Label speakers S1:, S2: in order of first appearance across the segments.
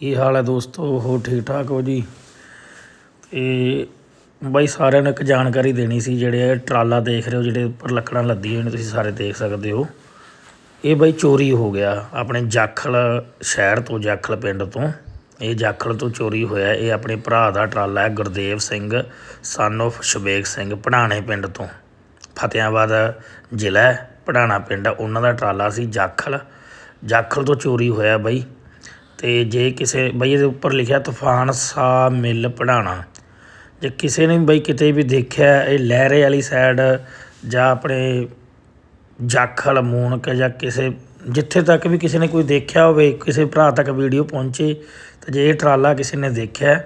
S1: ਕੀ ਹਾਲ ਹੈ ਦੋਸਤੋ? ਹੋ ਠੀਕ ਠਾਕ ਹੋ ਜੀ? ਤੇ ਬਾਈ ਸਾਰਿਆਂ ਨੂੰ ਇੱਕ ਜਾਣਕਾਰੀ ਦੇਣੀ ਸੀ, ਜਿਹੜੇ ਟਰਾਲਾ ਦੇਖ ਰਹੇ ਹੋ, ਜਿਹੜੇ ਉੱਪਰ ਲੱਕੜਾਂ ਲੱਦੀ ਹੋਈਆਂ ਨੇ, ਤੁਸੀਂ ਸਾਰੇ ਦੇਖ ਸਕਦੇ ਹੋ। ਇਹ ਬਾਈ ਚੋਰੀ ਹੋ ਗਿਆ, ਆਪਣੇ ਜਾਖਲ ਸ਼ਹਿਰ ਤੋਂ, ਜਾਖਲ ਪਿੰਡ ਤੋਂ। ਇਹ ਜਾਖਲ ਤੋਂ ਚੋਰੀ ਹੋਇਆ, ਇਹ ਆਪਣੇ ਭਰਾ ਦਾ ਟਰਾਲਾ ਹੈ, ਗੁਰਦੇਵ ਸਿੰਘ ਸਨ of ਸ਼ਬੇਕ ਸਿੰਘ ਪੜਾਣੇ ਪਿੰਡ ਤੋਂ। ਫਤਿਆਬਾਦ ਜ਼ਿਲ੍ਹਾ ਪੜਾਣਾ ਪਿੰਡ, ਉਹਨਾਂ ਦਾ ਟਰਾਲਾ ਸੀ ਜਾਖਲ। ਜਾਖਲ ਤੋਂ ਚੋਰੀ ਹੋਇਆ ਬਾਈ। ਤੇ ਜੇ ਕਿਸੇ, ਬਈ ਇਹਦੇ ਉੱਪਰ ਲਿਖਿਆ ਤੂਫਾਨ ਸਾ ਮਿਲ ਪੜਾਣਾ ਜੇ ਕਿਸੇ ਨੇ ਬਈ ਕਿਤੇ ਵੀ ਦੇਖਿਆ ਇਹ ਲਹਿਰੇ ਵਾਲੀ ਸਾਈਡ ਜਾਂ ਆਪਣੇ ਜਾਖਲ ਮੂਣਕ ਜਾਂ ਕਿਸੇ, ਜਿੱਥੇ ਤੱਕ ਵੀ ਕਿਸੇ ਨੇ ਕੋਈ ਦੇਖਿਆ ਹੋਵੇ, ਕਿਸੇ ਭਰਾ ਤੱਕ ਵੀਡੀਓ ਪਹੁੰਚੇ, ਤਾਂ ਜੇ ਇਹ ਟਰਾਲਾ ਕਿਸੇ ਨੇ ਦੇਖਿਆ,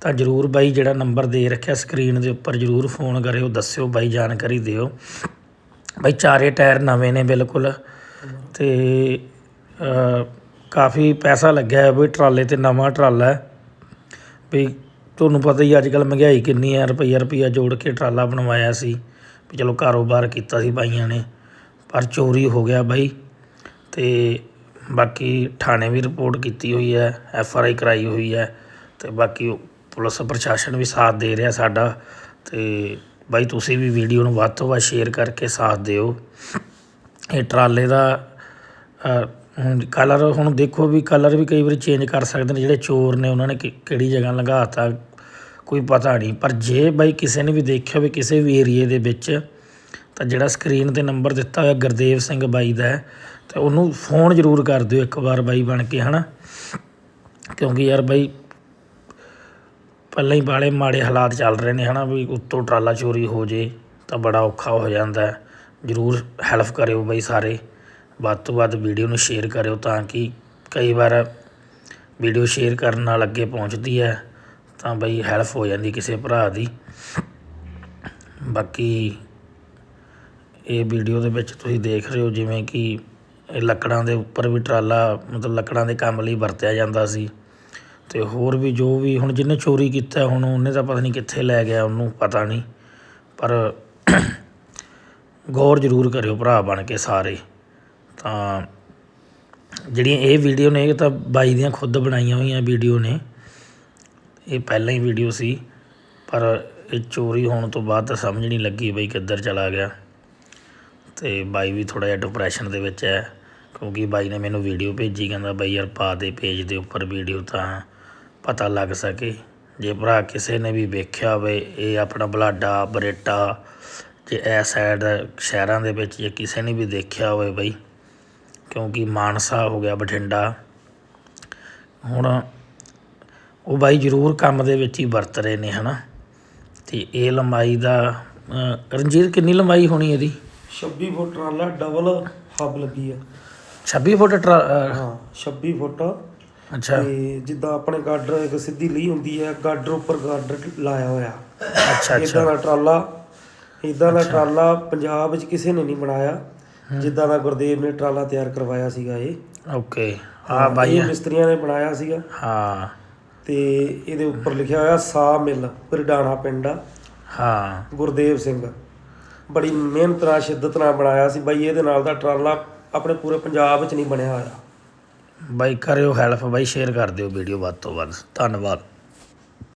S1: ਤਾਂ ਜਰੂਰ ਬਾਈ ਜਿਹੜਾ ਨੰਬਰ ਦੇ ਰੱਖਿਆ ਸਕਰੀਨ ਦੇ ਉੱਪਰ ਜਰੂਰ ਫੋਨ ਕਰਿਓ, ਦੱਸਿਓ ਬਾਈ ਜਾਣਕਾਰੀ ਦਿਓ। ਬਾਈ ਚਾਰੇ ਟਾਇਰ ਨਵੇਂ ਨੇ ਬਿਲਕੁਲ, ਤੇ ਕਾਫੀ ਪੈਸਾ ਲੱਗਿਆ ਹੈ ਬਈ ਟਰਾਲੇ ਤੇ ਨਵਾਂ ਟਰਾਲਾ ਹੈ। ਵੀ ਤੁਹਾਨੂੰ ਪਤਾ ਹੀ ਅੱਜ ਕੱਲ੍ਹ ਮਹਿੰਗਾਈ ਕਿੰਨੀ ਹੈ, ਰੁਪਈਆ ਰੁਪਈਆ ਜੋੜ ਕੇ ਟਰਾਲਾ ਬਣਵਾਇਆ ਸੀ। ਵੀ ਚਲੋ ਕਾਰੋਬਾਰ ਕੀਤਾ ਸੀ ਬਾਈਆਂ ਨੇ, ਪਰ ਚੋਰੀ ਹੋ ਗਿਆ ਬਾਈ। ਅਤੇ ਬਾਕੀ ਥਾਣੇ ਵੀ ਰਿਪੋਰਟ ਕੀਤੀ ਹੋਈ ਹੈ ਐਫ ਆਰ ਆਈ ਕਰਾਈ ਹੋਈ ਹੈ। ਅਤੇ ਬਾਕੀ ਪੁਲਿਸ ਪ੍ਰਸ਼ਾਸਨ ਵੀ ਸਾਥ ਦੇ ਰਿਹਾ ਸਾਡਾ। ਅਤੇ ਬਾਈ ਤੁਸੀਂ ਵੀ ਵੀਡੀਓ ਨੂੰ ਵੱਧ ਤੋਂ ਵੱਧ ਸ਼ੇਅਰ ਕਰਕੇ ਸਾਥ ਦਿਓ। ਇਹ ਟਰਾਲੇ ਦਾ ਹੁਣ ਕਲਰ ਹੁਣ ਦੇਖੋ ਵੀ ਕਲਰ ਵੀ ਕਈ ਵਾਰੀ ਚੇਂਜ ਕਰ ਸਕਦੇ ਨੇ, ਜਿਹੜੇ ਚੋਰ ਨੇ ਉਹਨਾਂ ਨੇ ਕਿ- ਕਿਹੜੀ ਜਗ੍ਹਾ ਲੰਘਾਤਾ ਕੋਈ ਪਤਾ ਨਹੀਂ। ਪਰ ਜੇ ਬਾਈ ਕਿਸੇ ਨੇ ਵੀ ਦੇਖਿਆ ਵੀ ਕਿਸੇ ਵੀ ਏਰੀਏ ਦੇ ਵਿੱਚ, ਤਾਂ ਜਿਹੜਾ ਸਕਰੀਨ ਤੇ ਨੰਬਰ ਦਿੱਤਾ ਹੋਇਆ ਗੁਰਦੇਵ ਸਿੰਘ ਬਾਈ ਦਾ ਹੈ, ਤੇ ਉਹਨੂੰ ਫੋਨ ਜ਼ਰੂਰ ਕਰ ਦਿਓ ਇੱਕ ਵਾਰ ਬਾਈ ਬਣ ਕੇ, ਹਨਾ? ਕਿਉਂਕਿ ਯਾਰ ਬਾਈ, ਪਹਿਲਾਂ ਹੀ ਬਾਲੇ ਮਾੜੇ ਹਾਲਾਤ ਚੱਲ ਰਹੇ ਨੇ, ਹਨਾ? ਵੀ ਉੱਤੋਂ ਟਰਾਲਾ ਚੋਰੀ ਹੋ ਜੇ, ਤਾਂ ਬੜਾ ਔਖਾ ਹੋ ਜਾਂਦਾ ਹੈ। ਜ਼ਰੂਰ ਹੈਲਪ ਕਰਿਓ ਬਾਈ ਸਾਰੇ। ਵੱਧ ਤੋਂ ਵੱਧ ਵੀਡੀਓ ਨੂੰ ਸ਼ੇਅਰ ਕਰਿਓ ਤਾਂ ਕਿ ਕਈ ਵਾਰ ਵੀਡੀਓ ਸ਼ੇਅਰ ਕਰਨ ਨਾਲ ਅੱਗੇ ਪਹੁੰਚਦੀ ਹੈ, ਤਾਂ ਬਈ ਹੈਲਪ ਹੋ ਜਾਂਦੀ ਕਿਸੇ ਭਰਾ ਦੀ। ਬਾਕੀ ਇਹ ਵੀਡੀਓ ਦੇ ਵਿੱਚ ਤੁਸੀਂ ਦੇਖ ਰਹੇ ਹੋ ਜਿਵੇਂ ਕਿ ਇਹ ਲੱਕੜਾਂ ਦੇ ਉੱਪਰ ਵੀ ਟਰਾਲਾ, ਮਤਲਬ ਲੱਕੜਾਂ ਦੇ ਕੰਮ ਲਈ ਵਰਤਿਆ ਜਾਂਦਾ ਸੀ। ਤੇ ਹੋਰ ਵੀ ਜੋ ਵੀ ਹੁਣ ਜਿਹਨੇ ਚੋਰੀ ਕੀਤਾ ਹੁਣ ਉਹਨੇ ਤਾਂ ਪਤਾ ਨਹੀਂ ਕਿੱਥੇ ਲੈ ਗਿਆ, ਉਹਨੂੰ ਪਤਾ ਨਹੀਂ। ਪਰ ਗੌਰ ਜ਼ਰੂਰ ਕਰਿਓ ਭਰਾ ਬਣ ਕੇ ਸਾਰੇ। ਤਾਂ ਜਿਹੜੀਆਂ ਇਹ ਵੀਡੀਓ ਨੇ, ਇਹ ਤਾਂ ਬਾਈ ਦੀਆਂ ਖੁਦ ਬਣਾਈਆਂ ਹੋਈਆਂ ਵੀਡੀਓ ਨੇ। ਇਹ ਪਹਿਲਾਂ ਹੀ ਵੀਡੀਓ ਸੀ, ਪਰ ਇਹ ਚੋਰੀ ਹੋਣ ਤੋਂ ਬਾਅਦ ਤਾਂ ਸਮਝ ਨਹੀਂ ਲੱਗੀ ਬਈ ਕਿੱਧਰ ਚਲਾ ਗਿਆ। ਤੇ ਬਾਈ ਵੀ ਥੋੜਾ ਜਿਹਾ ਡਿਪਰੈਸ਼ਨ ਦੇ ਵਿੱਚ ਹੈ, ਕਿਉਂਕਿ ਬਾਈ ਨੇ ਮੈਨੂੰ ਵੀਡੀਓ ਭੇਜੀ, ਕਹਿੰਦਾ ਬਾਈ ਯਾਰ ਪਾ ਦੇ ਪੇਜ ਦੇ ਉੱਪਰ ਵੀਡੀਓ ਤਾਂ ਪਤਾ ਲੱਗ ਸਕੇ। ਜੇ ਭਰਾ ਕਿਸੇ ਨੇ ਵੀ ਵੇਖਿਆ ਹੋਵੇ, ਇਹ ਆਪਣਾ ਬਲਾਡਾ, ਬਰੇਟਾ, ਜੇ ਇਹ ਸਾਈਡ ਸ਼ਹਿਰਾਂ ਦੇ ਵਿੱਚ ਜੇ ਕਿਸੇ ਨੇ ਵੀ ਦੇਖਿਆ ਹੋਵੇ ਬਈ ਕਿਉਂਕਿ ਮਾਨਸਾ ਹੋ ਗਿਆ ਬਠਿੰਡਾ। ਹੁਣ ਉਹ ਬਾਈ ਜ਼ਰੂਰ ਕੰਮ ਦੇ ਵਿੱਚ ਹੀ ਵਰਤ ਰਹੇ ਨੇ ਹਨਾ? ਤੇ ਇਹ ਲੰਬਾਈ ਦਾ ਰਣਜੀਤ ਕਿੰਨੀ ਲੰਬਾਈ ਹੋਣੀ ਇਹਦੀ?
S2: 26 ਫੁੱਟ ਟਰਾਲਾ ਡਬਲ ਹੱਬ ਲੱਗੀ ਆ।
S1: 26 ਫੁੱਟ ਟਰਾ- ਅ,
S2: ਹਾਂ 26 ਫੁੱਟ।
S1: ਅੱਛਾ।
S2: ਤੇ ਜਿੱਦਾਂ ਆਪਣੇ ਗਾਡਰ ਇੱਕ ਸਿੱਧੀ ਲੀ ਹੁੰਦੀ ਹੈ ਗਾਡਰ ਉੱਪਰ ਗਾਡਰ ਲਾਇਆ ਹੋਇਆ।
S1: ਅੱਛਾ
S2: ਇਦਾਂ
S1: ਅੱਛਾ
S2: ਦਾ ਟਰਾਲਾ ਇਦਾਂ ਦਾ ਟਰਾਲਾ ਪੰਜਾਬ ਵਿੱਚ ਕਿਸੇ ਨੇ ਨਹੀਂ ਬਣਾਇਆ। ਜਿੱਦਾਂ ਦਾ ਗੁਰਦੇਵ ਨੇ ਟਰਾਲਾ ਤਿਆਰ ਕਰਵਾਇਆ ਸੀਗਾ ਇਹ।
S1: ਓਕੇ। ਆ ਬਾਈ
S2: ਇਹ ਮਿਸਤਰੀਆਂ ਨੇ ਬਣਾਇਆ ਸੀਗਾ।
S1: ਹਾਂ।
S2: ਤੇ ਇਹਦੇ ਉੱਪਰ ਲਿਖਿਆ ਹੋਇਆ ਸਾ ਮਿਲ ਪਿਰਡਾਣਾ ਪਿੰਡ ਆ।
S1: ਹਾਂ।
S2: ਗੁਰਦੇਵ ਸਿੰਘ। ਬੜੀ ਮਿਹਨਤ ਨਾਲ ਸ਼ਿੱਦਤ ਨਾਲ ਬਣਾਇਆ ਸੀ। ਬਾਈ ਇਹਦੇ ਨਾਲ ਦਾ ਟਰਾਲਾ ਆਪਣੇ ਪੂਰੇ ਪੰਜਾਬ ਵਿੱਚ ਨਹੀਂ ਬਣਿਆ ਹੋਇਆ।
S1: ਬਾਈ ਕਰਿਓ ਹੈਲਪ ਬਾਈ ਸ਼ੇਅਰ ਕਰ ਦਿਓ ਵੀਡੀਓ ਵੱਧ ਤੋਂ ਵੱਧ। ਧੰਨਵਾਦ।